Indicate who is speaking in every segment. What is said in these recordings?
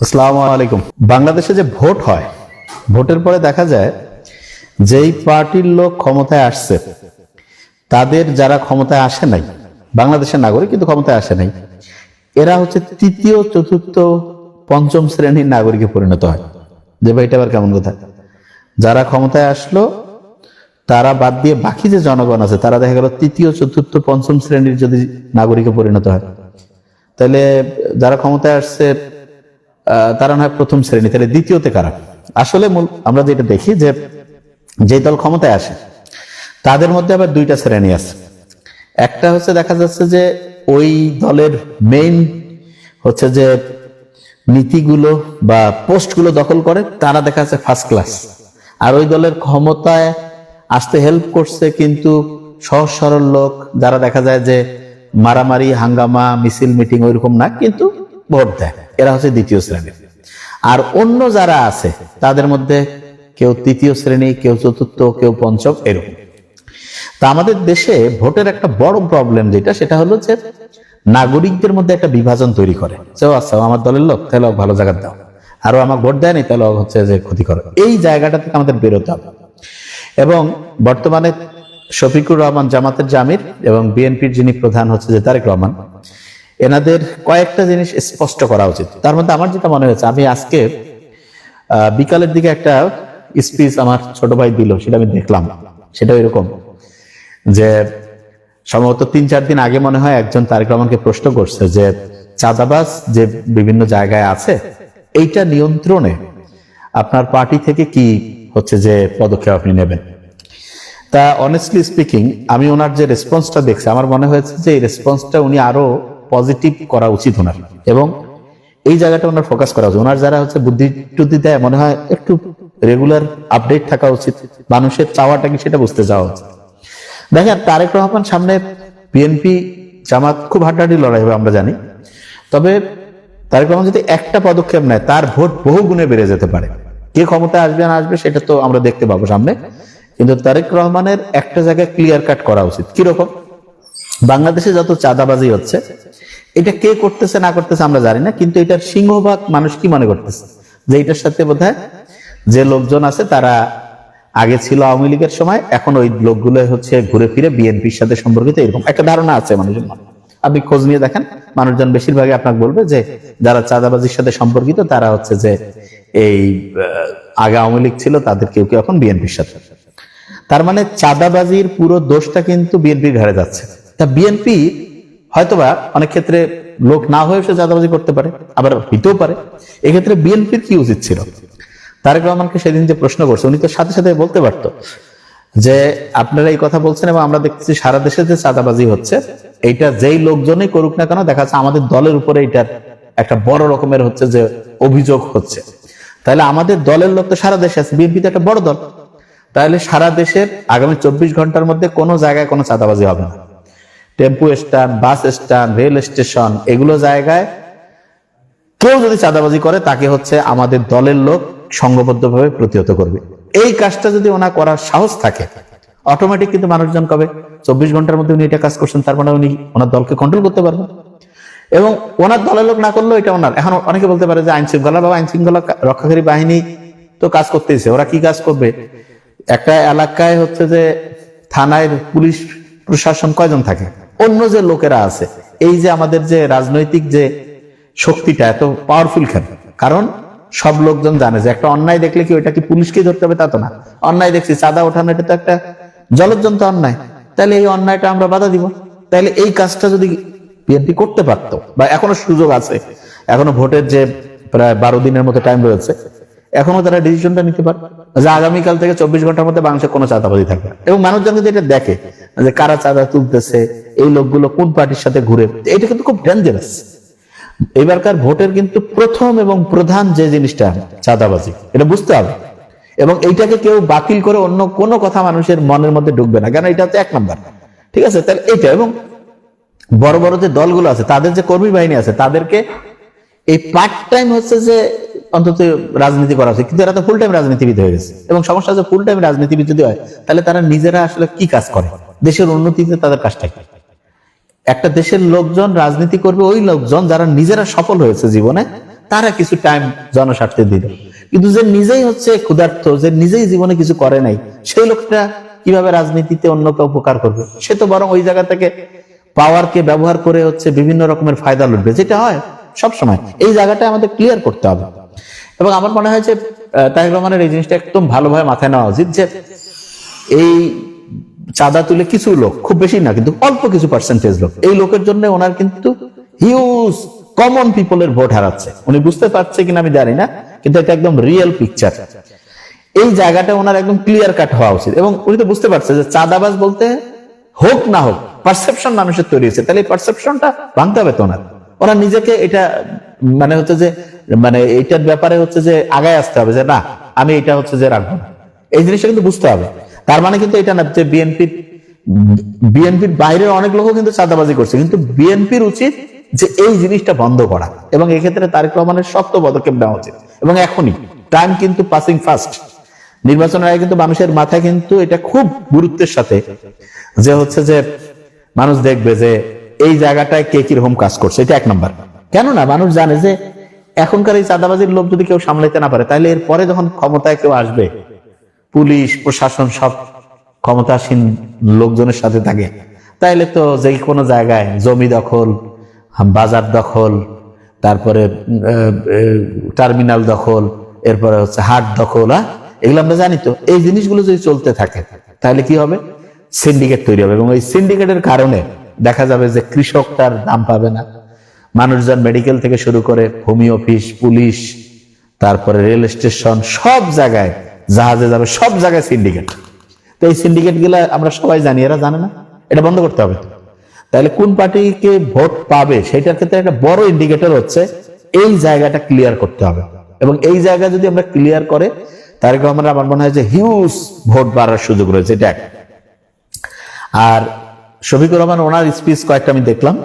Speaker 1: আসসালামু আলাইকুম। বাংলাদেশে যে ভোট হয়, ভোটের পরে দেখা যায় যেই পার্টির লোক ক্ষমতায় আসছে, তাদের যারা ক্ষমতায় আসে নাই, বাংলাদেশের নাগরিক কিন্তু ক্ষমতায় আসে নাই, এরা হচ্ছে তৃতীয়, চতুর্থ, পঞ্চম শ্রেণির নাগরিকে পরিণত হয়। যে ভাই, এটা আবার কেমন কথা? যারা ক্ষমতায় আসলো, তারা বাদ দিয়ে বাকি যে জনগণ আছে, তারা দেখা গেল তৃতীয়, চতুর্থ, পঞ্চম শ্রেণির যদি নাগরিকে পরিণত হয়, তাহলে যারা ক্ষমতায় আসছে তারা নয় প্রথম শ্রেণি। তাহলে দ্বিতীয়তে কারা? আসলে মূল আমরা যেটা দেখি যে যে দল ক্ষমতায় আসে, তাদের মধ্যে আবার দুইটা শ্রেণি আছে। একটা হচ্ছে দেখা যাচ্ছে যে, ওই দলের মেইন হচ্ছে যে, নীতিগুলো বা পোস্টগুলো দখল করে, তারা দেখা যাচ্ছে ফার্স্ট ক্লাস আর ওই দলের ক্ষমতায় আসতে হেল্প করছে কিন্তু সহজ সরল লোক, যারা দেখা যায় যে মারামারি, হাঙ্গামা, মিছিল মিটিং ওইরকম না, কিন্তু ভোট দেয়। এরা হচ্ছে দ্বিতীয় শ্রেণি। আর অন্য যারা আছে, তাদের মধ্যে কেউ তৃতীয় শ্রেণি, কেউ চতুর্থ, কেউ পঞ্চম, এরকম। তা আমাদের দেশে ভোটের একটা বড় প্রবলেম যেটা, সেটা হলো যে নাগরিকদের মধ্যে একটা বিভাজন তৈরি করে। যে আচ্ছা আমার দলের লোক, তাহলে ভালো জায়গা দাও। আরও আমার ভোট দেয়নি, তাহলে হচ্ছে যে ক্ষতি করে। এই জায়গাটা থেকে আমাদের বেরোতে হবে। এবং বর্তমানে শফিকুর রহমান জামাতের জামির এবং বিএনপির যিনি প্রধান হচ্ছে যে তারেক রহমান এনাদের কয়েকটা জিনিস স্পষ্ট করা উচিত। তার মধ্যে আমার যেটা মনে হয়েছে, আমি আজকে বিকালের দিকে একটা স্পিচ আমার ছোট ভাই দিল, সেটা আমি দেখলাম। সেটা এরকম যে, সম্ভবত তিন চার দিন আগে মনে হয় একজন তারেক রহমানকে প্রশ্ন করছে যে, চাঁদাবাজ যে বিভিন্ন জায়গায় আছে, এইটা নিয়ন্ত্রণে আপনার পার্টি থেকে কি হচ্ছে যে পদক্ষেপ আপনি নেবেন? তা অনেস্টলি স্পিকিং আমি ওনার যে রেসপন্সটা দেখছি, আমার মনে হয়েছে যে এই রেসপন্সটা উনি আরও পজিটিভ করা উচিত ওনার। এবং এই জায়গাটা ওনার ফোকাস করা উচিত। ওনার যারা হচ্ছে বুদ্ধি টুদ্ধি দেয়, মনে হয় একটু রেগুলার আপডেট থাকা উচিত। মানুষের চাওয়াটা কি সেটা বুঝতে যাওয়া উচিত। দেখেন, তারেক রহমান সামনে বিএনপি জামাত খুব হাড্ডাহাড্ডি লড়াই হবে, আমরা জানি। তবে তারেক রহমান যদি একটা পদক্ষেপ নেয়, তার ভোট বহু গুণে বেড়ে যেতে পারে। কে ক্ষমতা আসবে না আসবে, সেটা তো আমরা দেখতে পাবো সামনে। কিন্তু তারেক রহমানের একটা জায়গায় ক্লিয়ার কাট করা উচিত। কীরকম? বাংলাদেশে যত চাঁদাবাজি হচ্ছে, এটা কে করতেছে, না করতেছে আমরা জানি না, কিন্তু এটার সিংহভাগ মানুষ কি মনে করতেছে? যে এটার সাথে বোধহয় যে লোকজন আছে, তারা আগে ছিল আওয়ামী লীগের সময়, এখন ওই লোকগুলো হচ্ছে ঘুরে ফিরে বিএনপির সাথে সম্পর্কিত এরকম। একটা ধারণা আছে মানুষের মনে। আপনি খোঁজ নিয়ে দেখেন, মানুষজন বেশিরভাগই আপনাকে বলবে যে, যারা চাঁদাবাজির সাথে সম্পর্কিত, তারা হচ্ছে যে এই আগে আওয়ামী লীগ ছিল, তাদের কেউ কেউ এখন বিএনপির সাথে। তার মানে চাঁদাবাজির পুরো দোষটা কিন্তু বিএনপির ঘাড়ে যাচ্ছে। তা বিএনপি হয়তোবা অনেক ক্ষেত্রে লোক না হয়ে সে চাঁদাবাজি করতে পারে, আবার হইতেও পারে। এক্ষেত্রে বিএনপির কি উচিত ছিল? তারেক রহমানকে সেদিন যে প্রশ্ন করছে, উনি তো সাথে সাথে বলতে পারতো যে, আপনারা এই কথা বলছেন এবং আমরা দেখতেছি সারা দেশে যে চাঁদাবাজি হচ্ছে, এইটা যেই লোকজনই করুক না কেন, দেখা যাচ্ছে আমাদের দলের উপরে এটার একটা বড় রকমের হচ্ছে যে অভিযোগ হচ্ছে। তাহলে আমাদের দলের লোক তো সারা দেশে আছে বিএনপি তো একটা বড় দল। তাহলে সারা দেশের আগামী চব্বিশ ঘণ্টার মধ্যে কোনো জায়গায় কোনো চাঁদাবাজি হবে না। Tempo stand, bus stand, rail station, এগুলো জায়গায় কেউ যদি চাঁদাবাজি করে, তাকে হচ্ছে আমাদের দলের লোক সংঘবদ্ধভাবে প্রতিহত করবে। এই কাজটা যদি ওনা করার সাহস থাকে অটোমেটিক কিন্তু মানুষজন কবে? চব্বিশ ঘণ্টার মধ্যে উনি এটা কাজ করছেন, তার মানে উনি ওনার দলকে কন্ট্রোল করতে পারবেন। এবং ওনার দলের লোক না করলেও এটা ওনার। এখন অনেকে বলতে পারে যে আইন শৃঙ্খলা বা আইন শৃঙ্খলা রক্ষাকারী বাহিনী তো কাজ করতেছে ওরা কি কাজ করবে? একটা এলাকায় হচ্ছে যে থানায় পুলিশ, প্রশাসন কয়জন থাকে? অন্য যে লোকেরা আছে, এই যে আমাদের যে রাজনৈতিক যে শক্তিটা এত পাওয়ারফুল কেন? কারণ সব লোকজন জানে যে একটা অন্যায় দেখলে কি ওইটা কি পুলিশকে ধরতে হবে? তা তো না। অন্যায় দেখছি, চাঁদা ওঠানো, এটা তো একটা জলজন্ত অন্যায়। তাহলে এই অন্যায়টা আমরা বাধা দিব। তাহলে এই কাজটা যদি বিএনপি করতে পারতো, বা এখনও সুযোগ আছে, এখনও ভোটের যে প্রায় বারো দিনের মতো টাইম রয়েছে এখনও তারা ডিসিশনটা নিতে পারে। যে আগামীকাল থেকে চব্বিশ ঘণ্টার মধ্যে বাংলাদেশে কোনো চাঁদাবাজি থাকবে এবং মানুষজন যদি এটা দেখে যে কারা চাঁদা তুলতেছে, এই লোকগুলো কোন পার্টির সাথে ঘুরে এটা কিন্তু খুব ডেঞ্জারাস এবারকার ভোটের কিন্তু প্রথম এবং প্রধান যে জিনিসটা চাঁদাবাজি, এটা বুঝতে হবে। এবং এইটাকে কেউ বাতিল করে অন্য কোনো কথা মানুষের মনের মধ্যে ঢুকবে না কারণ এটা হচ্ছে এক নাম্বার। ঠিক আছে? তাহলে এটা এবং বড় বড় যে দলগুলো আছে, তাদের যে কর্মী বাহিনী আছে, তাদেরকে এই পার্ট টাইম হচ্ছে যে অন্তত রাজনীতি করা উচিত। কিন্তু এরা তো ফুল টাইম রাজনীতিবিদ হয়ে গেছে। এবং সমস্যা হচ্ছে ফুল টাইম রাজনীতিবিদ যদি হয়, তাহলে তারা নিজেরা আসলে কি কাজ করে? দেশের উন্নতিতে তাদের কাজটা কি? একটা দেশের লোকজন রাজনীতি করবে, ওই লোকজন যারা নিজেরা সফল হয়েছে জীবনে, তারা কিছু টাইম জনস্বার্থে দিল। কিন্তু যে নিজেই হচ্ছে ক্ষুধার্ত, যে নিজেই জীবনে কিছু করে নাই, সেই লোকটা কীভাবে রাজনীতিতে অন্যকে উপকার করবে? সে তো বরং ওই জায়গা থেকে পাওয়ারকে ব্যবহার করে হচ্ছে বিভিন্ন রকমের ফায়দা লুটবে, যেটা হয় সব সময় এই জায়গাটা আমাদের ক্লিয়ার করতে হবে। এবং আমার মনে হয় যে আহ, রহমানের এই জিনিসটা একদম ভালোভাবে মাথায় নেওয়া উচিত যে এই চাঁদা তুলে কিছু লোক খুব বেশি না কিন্তু অল্প কিছু পার্সেন্টেজ লোক এই লোকের জন্য ওনার কিন্তু হিউজ কমন পিপলের ভোট হারাচ্ছে। উনি বুঝতে পারছে কিনা আমি জানি না কিন্তু এটা একদম রিয়েল পিকচার এই জায়গাটা ওনার একদম ক্লিয়ার কাট হওয়া উচিত। এবং উনি তো বুঝতে পারছে যে চাঁদাবাজ বলতে হোক না হোক পারসেপশন মানুষের তৈরি হয়েছে। তাহলে এই পারসেপশনটা ভাঙতে হবে তো ওনার। ওরা নিজেকে এটা মানে হচ্ছে যে মানে এইটার ব্যাপারে হচ্ছে যে আগায় আসতে হবে যে না, আমি এটা হচ্ছে যে রাখব না। এই জিনিসটা কিন্তু বুঝতে হবে। তার মানে কিন্তু এটা না যে বিএনপির বিএনপির বাইরের অনেক লোকও কিন্তু চাঁদাবাজি করছে, কিন্তু বিএনপির উচিত যে এই জিনিসটা বন্ধ করা এবং এক্ষেত্রে তারেক রহমানের শক্ত পদক্ষেপ নেওয়া উচিত। এবং এখনই টাইম কিন্তু পাসিং ফাস্ট নির্বাচনের আগে কিন্তু মানুষের মাথায় কিন্তু এটা খুব গুরুত্বের সাথে যে হচ্ছে যে মানুষ দেখবে যে এই জায়গাটায় কে কীরকম কাজ করছে, এটা এক নম্বর। কেননা মানুষ জানে যে এখনকার এই চাঁদাবাজির লোক যদি কেউ সামলাইতে না পারে, তাহলে এর পরে যখন ক্ষমতায় কেউ আসবে, পুলিশ, প্রশাসন সব ক্ষমতাসীন লোকজনের সাথে থাকে। তাইলে তো যে কোনো জায়গায় জমি দখল, বাজার দখল, তারপরে টার্মিনাল দখল, এরপরে হচ্ছে হাট দখল হ্যাঁ এগুলো আমরা জানি তো। এই জিনিসগুলো যদি চলতে থাকে, তাহলে কি হবে? সিন্ডিকেট তৈরি হবে এবং এই সিন্ডিকেটের কারণে দেখা যাবে যে কৃষক তার দাম পাবে না। মানুষজন মেডিকেল থেকে শুরু করে ভূমি অফিস, পুলিশ, তারপরে রেল স্টেশন, সব জায়গায়, জাহাজে যাবে, সব জায়গায় সিন্ডিকেট তো এই সিন্ডিকেটগুলা আমরা সবাই জানি, এরা জানে না। এটা বন্ধ করতে হবে তাহলে কোন পার্টিকে ভোট পাবে, সেটার ক্ষেত্রে একটা বড় ইন্ডিকেটর হচ্ছে, এই জায়গাটা ক্লিয়ার করতে হবে। এবং এই জায়গা যদি আমরা ক্লিয়ার করে তারেক রহমানের আমার মনে হয় যে হিউজ ভোট বাড়ার সুযোগ রয়েছে, এটা। আর শফিকুর রহমান, ওনার স্পিচ কয়েকটা আমি দেখলাম।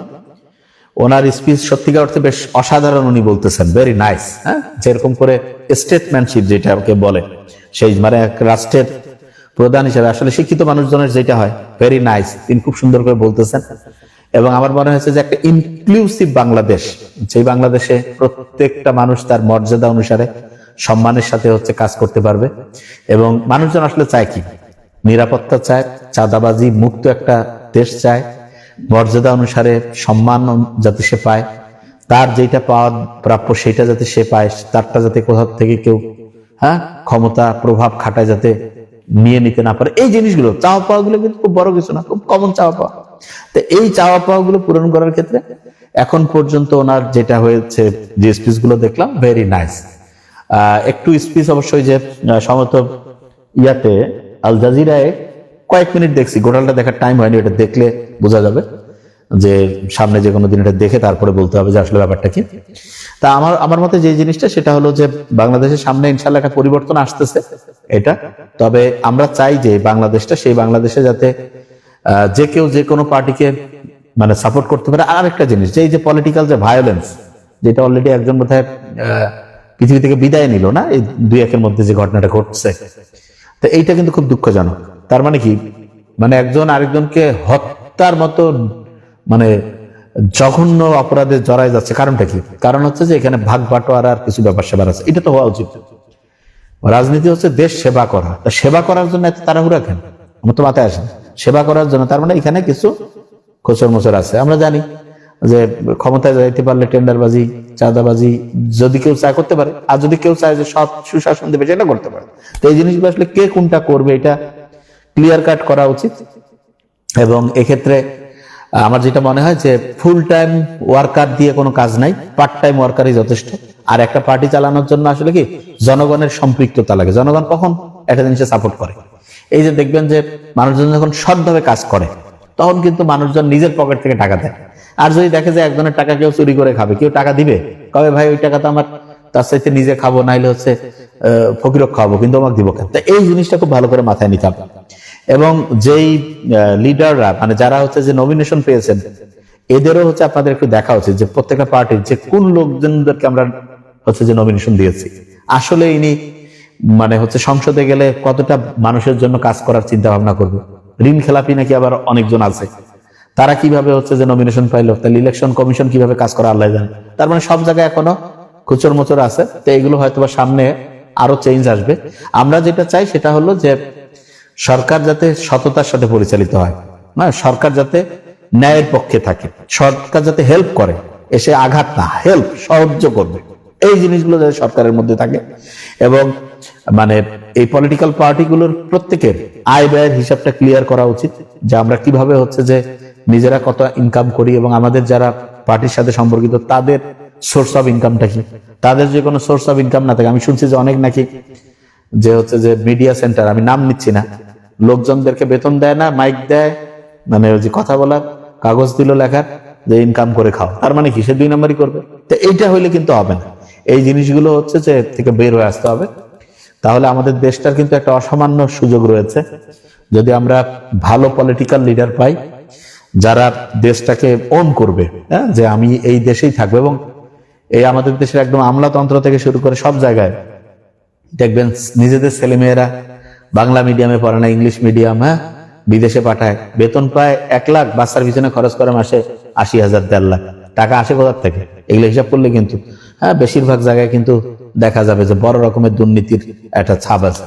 Speaker 1: ওনার স্পিচ সত্যিকার অর্থে বেশ অসাধারণ উনি বলতেছেন ভেরি নাইস হ্যাঁ? যেরকম করে স্টেটম্যানশিপ যেটা ওকে বলে, সেই মানে এক রাষ্ট্রের প্রধান হিসেবে, আসলে শিক্ষিত মানুষজনের যেটা হয় ভেরি নাইস তিনি খুব সুন্দর করে বলতেছেন। এবং আমার মনে হয়েছে যে একটা ইনক্লুসিভ বাংলাদেশ, যেই বাংলাদেশে প্রত্যেকটা মানুষ তার মর্যাদা অনুসারে সম্মানের সাথে হচ্ছে কাজ করতে পারবে। এবং মানুষজন আসলে চায় কি? নিরাপত্তা চায়, চাঁদাবাজি, মুক্ত একটা দেশ চায় মর্যাদা অনুসারে সম্মান যাতে সে পায়, তার যেটা পাওয়া প্রাপ্য সেটা যাতে সে পায়, তারটা যাতে কোথাও থেকে কেউ হ্যাঁ ক্ষমতা, প্রভাব খাটায় যাতে নিয়ে নিতে না পারে। এই জিনিসগুলো, চাওয়া পাওয়া গুলো কিন্তু খুব বড় কিছু না, খুব কমন চাওয়া পাওয়া। তো এই চাওয়া পাওয়া গুলো পূরণ করার ক্ষেত্রে এখন পর্যন্ত ওনার যেটা হয়েছে, যে স্পিচগুলো দেখলাম ভেরি নাইস একটু স্পিচ অবশ্যই যে সম্ভবত ইয়াতে আল জাজিরায় কয়েক মিনিট দেখছি। গোটালটা দেখার টাইম হয়নি এটা দেখলে বোঝা যাবে যে সামনে যে কোনো দিন এটা দেখে তারপরে বলতে হবে যে আসলে ব্যাপারটা কি। তা আমার আমার মতে যে জিনিসটা সেটা হলো যে বাংলাদেশের সামনে ইনশাল্লাহ একটা পরিবর্তন আসতেছে এটা। তবে আমরা চাই যে বাংলাদেশটা সেই বাংলাদেশে যাতে যে কেউ যে কোনো পার্টিকে মানে সাপোর্ট করতে পারে। আর একটা জিনিস যে এই যে পলিটিক্যাল যে ভায়োলেন্স যেটা অলরেডি একজন আহ, পৃথিবী থেকে বিদায় নিল না এই দুই একের মধ্যে যে ঘটনাটা ঘটছে। তো এইটা কিন্তু খুব দুঃখজনক। তার মানে কি? মানে একজন আরেকজনকে হত্যার মতো মানে জঘন্য অপরাধে জড়ায় যাচ্ছে। কারণটা কি? কারণ হচ্ছে যে এখানে ভাগ বাটোয়ার আর কিছু ব্যাপার সেবার আছে। এটা তো হওয়া উচিত। রাজনীতি হচ্ছে দেশ সেবা করা। সেবা করার জন্য এত তাড়াহুড়া কেন? আমার তো মাথায় আসে। সেবা করার জন্য, তার মানে এখানে কিছু খোসর মোচর আছে। আমরা জানি যে ক্ষমতায় যাইতে পারলে টেন্ডারবাজি, চাঁদাবাজি, যদি কেউ চায় করতে পারে। আর যদি কেউ চায় যে সৎ সুশাসন দেবে, সেটা করতে পারে। তো এই জিনিসগুলো আসলে কে কোনটা করবে, এটা ক্লিয়ার কাট করা উচিত। এবং এক্ষেত্রে আমার যেটা মনে হয় যে ফুল টাইম ওয়ার্কার দিয়ে কোনো কাজ নাই পার্ট টাইম ওয়ার্কারই যথেষ্ট। আর একটা পার্টি চালানোর জন্য আসলে কি, জনগণের সম্পৃক্ততা লাগে। জনগণ কখন একটা জিনিসে সাপোর্ট করে? এই যে দেখবেন যে মানুষজন যখন সৎভাবে কাজ করে, তখন কিন্তু মানুষজন নিজের পকেট থেকে টাকা দেয়। আর যদি দেখে যে একজনের টাকা কেউ চুরি করে খাবে, কেউ টাকা দিবে, কবে ভাই ওই টাকা তো আমার তার সাথে নিজে খাব, নাইলে হচ্ছে ফকিরক খাব কিন্তু আমাকে দিব কেন? এই জিনিসটা খুব ভালো করে মাথায় নিতে হবে। এবং যেই লিডাররা মানে যারা হচ্ছে যে নমিনেশন পেয়েছেন, এদেরও হচ্ছে আপনাদের একটু দেখা উচিত যে প্রত্যেকটা পার্টির যে কোন লোকজনদেরকে আমরা হচ্ছে যে নমিনেশন দিয়েছি। আসলে ইনি মানে হচ্ছে সংসদে গেলে কতটা মানুষের জন্য কাজ করার চিন্তা ভাবনা করবে? ঋণ খেলাপি নাকি আবার অনেকজন আছে? তারা কীভাবে হচ্ছে যে নমিনেশন পাইলো? তাহলে ইলেকশন কমিশন কীভাবে কাজ করা আল্লাহ জানে। তার মানে সব জায়গায় এখনও খুচর মোচর আছে, তো এগুলো হয়তো বা সামনে আরও চেঞ্জ আসবে। আমরা যেটা চাই সেটা হলো যে সরকার যাতে সততার সাথে পরিচালিত হয়, না, সরকার যাতে ন্যায়ের পক্ষে থাকে, সরকার যাতে হেল্প করে, এসে আঘাত না হেল্প সাহায্য করবে, এই জিনিসগুলো যাতে সরকারের মধ্যে থাকে। এবং মানে এই পলিটিক্যাল পার্টিগুলোর প্রত্যেকের আয় ব্যয়ের হিসাবটা ক্লিয়ার করা উচিত, যে আমরা কীভাবে হচ্ছে যে নিজেরা কত ইনকাম করি এবং আমাদের যারা পার্টির সাথে সম্পর্কিত, তাদের সোর্স অফ ইনকামটা কি? তাদের যে কোনো সোর্স অফ ইনকাম না থাকে। আমি শুনছি যে অনেক নাকি যে হচ্ছে যে মিডিয়া সেন্টার আমি নাম নিচ্ছি না। লোকজনদেরকে বেতন দেয় না মাইক দেয় মানে ওই যে কথা বলার, কাগজ দিল লেখার, যে ইনকাম করে খাও। তার মানে কি? সে দুই নাম্বারই করবে। তো এইটা হইলে কিন্তু হবে না। এই জিনিসগুলো হচ্ছে যে থেকে বের হয়ে আসতে হবে। তাহলে আমাদের দেশটার কিন্তু একটা অসামান্য সুযোগ রয়েছে। যদি আমরা ভালো পলিটিক্যাল লিডার পাই, যারা দেশটাকে ওন করবে হ্যাঁ? যে আমি এই দেশেই থাকব এবং এই আমাদের দেশের একদম আমলাতন্ত্র থেকে শুরু করে সব জায়গায়। দেখবেন নিজেদের ছেলেমেয়েরা বাংলা মিডিয়ামে পড়ে না, ইংলিশ মিডিয়াম হ্যাঁ? বিদেশে পাঠায়। বেতন প্রায় এক লাখ, বাচ্চার পিছনে খরচ করে মাসে আশি হাজার, দেড় লাখ। টাকা আসে কোথার থেকে? এগুলো হিসাব করলে কিন্তু হ্যাঁ বেশিরভাগ জায়গায় কিন্তু দেখা যাবে যে বড় রকমের দুর্নীতির একটা ছাপ আছে।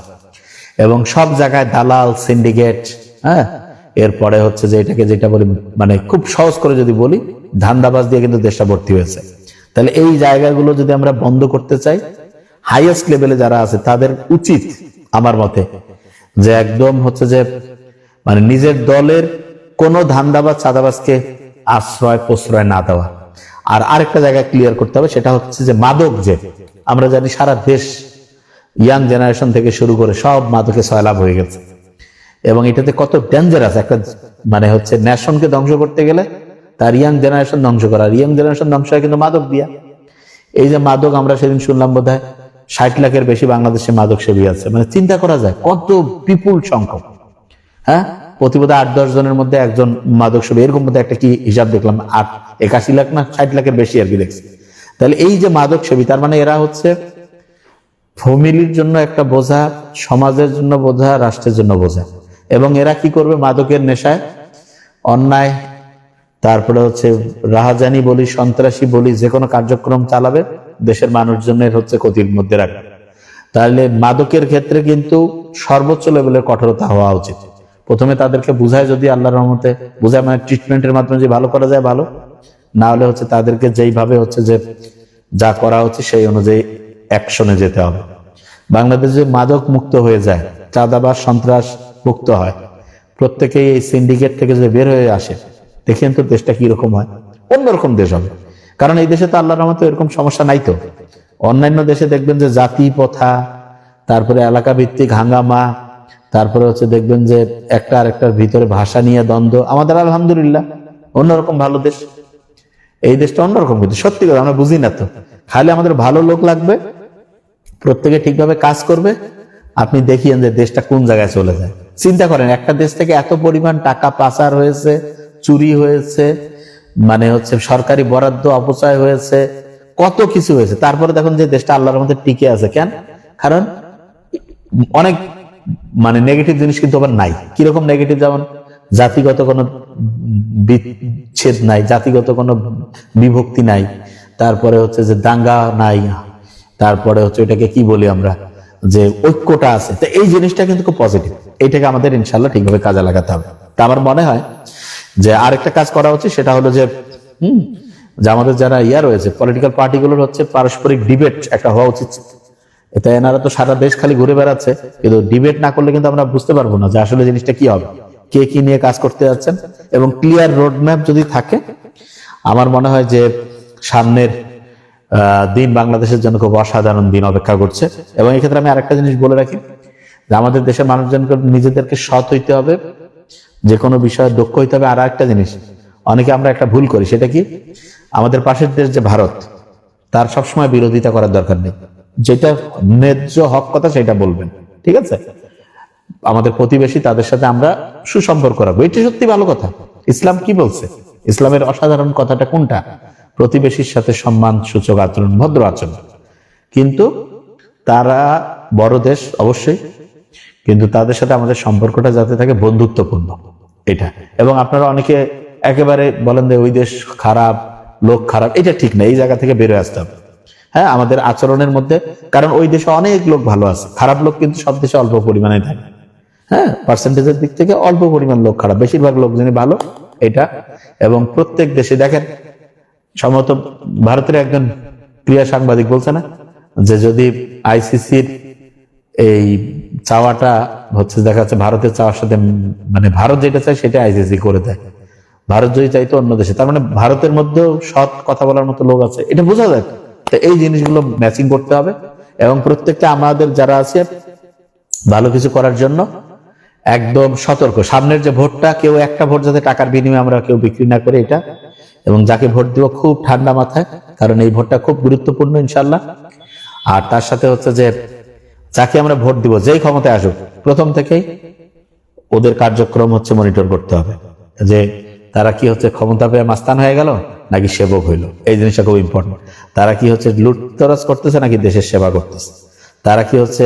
Speaker 1: এবং সব জায়গায় দালাল, সিন্ডিকেট হ্যাঁ? এরপরে হচ্ছে যে এটাকে যেটা বলি মানে খুব সহজ করে যদি বলি, ধান্দাবাজ দিয়ে কিন্তু দেশটা ভর্তি হয়েছে। তাহলে এই জায়গাগুলো যদি আমরা বন্ধ করতে চাই হাইয়েস্ট লেভেলে যারা আছে, তাদের উচিত আমার মতে যে একদম হচ্ছে যে মানে নিজের দলের কোনো ধান্দাবাজ, চাঁদাবাজকে আশ্রয়, প্রশ্রয় না দেওয়া। আর আরেকটা জায়গা ক্লিয়ার করতে হবে, সেটা হচ্ছে যে মাদক যে, আমরা জানি সারা দেশ ইয়াং জেনারেশন থেকে শুরু করে সব মাদকে সয়লাভ হয়ে গেছে। এবং এটাতে কত ডেঞ্জারাস একটা মানে হচ্ছে ন্যাশনকে ধ্বংস করতে গেলে তার ইয়াং জেনারেশন ধ্বংস করা। ইয়াং জেনারেশন ধ্বংস হয় কিন্তু মাদক দিয়া। এই যে মাদক আমরা সেদিন শুনলাম বোধ হয় ষাট লাখের বেশি বাংলাদেশে মাদক সেবী আছে। মানে চিন্তা করা যায়, কত বিপুল সংখ্যক। হ্যাঁ? প্রতিপদে আট, দশ জনের মধ্যে একজন মাদক সেবী। এরকম মধ্যে একটা কি হিসাব দেখলাম? আট, একাশি লাখ না ষাট লাখের বেশি আর কি দেখছি। তাহলে এই যে মাদক সেবী, তার মানে এরা হচ্ছে ফ্যামিলির জন্য একটা বোঝা, সমাজের জন্য বোঝা, রাষ্ট্রের জন্য বোঝা। এবং এরা কি করবে? মাদকের নেশায় অন্যায় তারপরে হচ্ছে রাহাজানি বলি, সন্ত্রাসী বলি, যে কোনো কার্যক্রম চালাবে, দেশের মানুষজনের হচ্ছে ক্ষতির মধ্যে রাখবে। তাহলে মাদকের ক্ষেত্রে কিন্তু সর্বোচ্চ লেভেলের কঠোরতা হওয়া উচিত। প্রথমে তাদেরকে বুঝায় যদি আল্লাহর রহমতে, বুঝায় মানে ট্রিটমেন্টের মাধ্যমে যে ভালো করা যায়, ভালো। না হলে হচ্ছে তাদেরকে যেইভাবে হচ্ছে যে যা করা হচ্ছে, সেই অনুযায়ী অ্যাকশনে যেতে হবে। বাংলাদেশ মাদক মুক্ত হয়ে যায় চাঁদাবাস সন্ত্রাস মুক্ত হয়। প্রত্যেকেই এই সিন্ডিকেট থেকে যে বের হয়ে আসে দেখেন তো দেশটা কীরকম হয়। অন্যরকম দেশ হবে। কারণ এই দেশে তো আল্লাহর রহমতে এরকম সমস্যা নাই তো। অন্যান্য দেশে দেখবেন যে জাতি প্রথা, তারপরে এলাকা ভিত্তিক হাঙ্গামা, তারপরে হচ্ছে দেখবেন যে একটা আরেকটার ভিতরে ভাষা নিয়ে দ্বন্দ্ব। আমাদের আলহামদুলিল্লাহ অন্যরকম ভালো দেশ। এই দেশটা অন্যরকম কিন্তু সত্যি কথা, আমরা বুঝি না তো। খালি আমাদের ভালো লোক লাগবে, প্রত্যেকে ঠিকভাবে কাজ করবে। আপনি দেখিয়েন যে দেশটা কোন জায়গায় চলে যায়। চিন্তা করেন, একটা দেশ থেকে এত পরিমাণ টাকা পাচার হয়েছে চুরি হয়েছে মানে হচ্ছে সরকারি বরাদ্দ, অপচয় হয়েছে, কত কিছু হয়েছে। তারপরে দেখুন যে দেশটা আল্লাহর মধ্যে টিকে আছে কেন? কারণ অনেক মানে নেগেটিভ জিনিস কিন্তু আবার নাই। কীরকম নেগেটিভ যেমন জাতিগত কোনো বিচ্ছেদ নাই, জাতিগত কোনো বিভক্তি নাই, তারপরে হচ্ছে যে দাঙ্গা নাই, তারপরে হচ্ছে এটাকে কি বলি আমরা, যে ঐক্যটা আছে। তো এই জিনিসটা কিন্তু খুব পজিটিভ এইটাকে আমাদের ইনশাল্লাহ ঠিকভাবে কাজে লাগাতে হবে। তা আমার মনে হয় যে আরেকটা কাজ করা উচিত সেটা হলো যে, হুম, যে আমাদের যারা ইয়া রয়েছে পলিটিক্যাল পার্টিগুলোর হচ্ছে পারস্পরিক ডিবেট একটা হওয়া উচিত। এটা এনারা তো সারা দেশ খালি ঘুরে বেড়াচ্ছে, কিন্তু ডিবেট না করলে কিন্তু আমরা বুঝতে পারব না যে আসলে জিনিসটা কি হবে, কে কি নিয়ে কাজ করতে যাচ্ছেন এবং ক্লিয়ার রোড ম্যাপ যদি থাকে, আমার মনে হয় যে সামনের দিন বাংলাদেশের জন্য খুব অসাধারণ দিন অপেক্ষা করছে। এবং এক্ষেত্রে আমি আরেকটা জিনিস বলে রাখি, যে আমাদের দেশের মানুষজনকে নিজেদেরকে সৎ হইতে হবে যে কোনো বিষয়ে দক্ষ হইতে হবে, আর একটা জিনিস, অনেকে আমরা একটা ভুল করি, সেটা কি? আমাদের পাশের দেশ যে ভারত, তার সবসময় বিরোধিতা করার দরকার নেই। যেটা ন্যায্য হক কথা সেটা বলবেন, ঠিক আছে? আমাদের প্রতিবেশী, তাদের সাথে আমরা সুসম্পর্ক রাখব। এটি সত্যি ভালো কথা। ইসলাম কি বলছে? ইসলামের অসাধারণ কথাটা কোনটা? প্রতিবেশীর সাথে সম্মান, সূচক আচরণ, ভদ্র আচরণ। কিন্তু তারা বড় দেশ, অবশ্যই। কিন্তু তাদের সাথে আমাদের সম্পর্কটা যাতে থাকে বন্ধুত্বপূর্ণ। এটা। এবং আপনারা অনেকে একেবারে বলেন যে ওই দেশ খারাপ, লোক খারাপ, এটা ঠিক না, এই জায়গা থেকে বেরোয় আসতে হবে। হ্যাঁ আমাদের আচরণের মধ্যে, কারণ ওই দেশে অনেক লোক ভালো আছে। খারাপ লোক কিন্তু সব দেশে অল্প পরিমাণে থাকে। হ্যাঁ পার্সেন্টেজের দিক থেকে অল্প পরিমাণ লোক খারাপ, বেশিরভাগ লোকজনই ভালো, এটা। এবং প্রত্যেক দেশে দেখেন, সম্ভবত ভারতের একজন ক্রিয়া সাংবাদিক বলছে না, যে যদি আইসিসির এই চাওয়াটা হচ্ছে দেখা যাচ্ছে ভারতের চাওয়ার সাথে মানে ভারত যেটা চায় সেটা আইসিসি করে দেয়। ভারত যদি চাইতো অন্য দেশে, তার মানে ভারতের মধ্যেও সৎ কথা বলার মতো লোক আছে। এটা বোঝা যায় তো। এই জিনিসগুলো ম্যাচিং করতে হবে এবং প্রত্যেকটা আমাদের যারা আছে, ভালো কিছু করার জন্য একদম সতর্ক। সামনের যে ভোটটা, কেউ একটা ভোট যাতে টাকার বিনিময়ে আমরা কেউ বিক্রি না করে এটা। এবং যাকে ভোট দিব খুব ঠান্ডা মাথায়, কারণ এই ভোটটা খুব গুরুত্বপূর্ণ ইনশাল্লাহ আর তার সাথে হচ্ছে যে যাকে আমরা ভোট দিব, যেই ক্ষমতায় আসুক, প্রথম থেকেই ওদের কার্যক্রম হচ্ছে মনিটর করতে হবে। যে তারা কি হচ্ছে, ক্ষমতা পেয়ে মাস্তান হয়ে গেল, নাকি সেবক হইল? এই জিনিসটা খুব ইম্পর্টেন্ট তারা কি হচ্ছে, লুটতরাজ করতেছে, নাকি দেশের সেবা করতেছে? তারা কি হচ্ছে,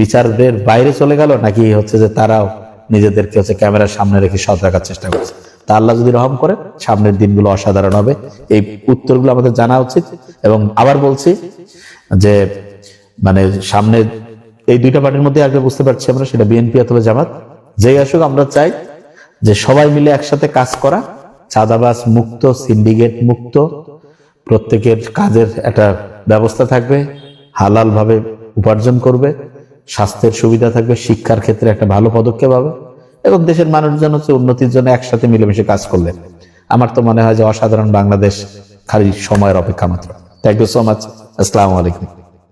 Speaker 1: বিচারদের বাইরে চলে গেল, নাকি হচ্ছে যে তারাও নিজেদেরকে হচ্ছে ক্যামেরার সামনে রেখে সৎ রাখার চেষ্টা করছে? তা আল্লাহ যদি রহম করে, সামনের দিনগুলো অসাধারণ হবে। এই উত্তরগুলো আমাদের জানা উচিত। এবং আবার বলছি যে মানে সামনে এই দুইটা পার্টির মধ্যে আগে বুঝতে পারছি আমরা, সেটা বিএনপি অথবা জামাত। যেই আসুক, আমরা চাই যে সবাই মিলে একসাথে কাজ করা, চাঁদাবাজ মুক্ত, সিন্ডিকেট মুক্ত, প্রত্যেকের কাজের একটা ব্যবস্থা থাকবে হালাল ভাবে উপার্জন করবে, স্বাস্থ্যের সুবিধা থাকবে, শিক্ষার ক্ষেত্রে একটা ভালো পদক্ষেপ হবে, এবং দেশের মানুষজন হচ্ছে উন্নতির জন্য একসাথে মিলেমিশে কাজ করলে। আমার তো মনে হয় যে অসাধারণ বাংলাদেশ খালি সময়ের অপেক্ষা মাত্র। থ্যাংক ইউ সো মাচ আসসালামু আলাইকুম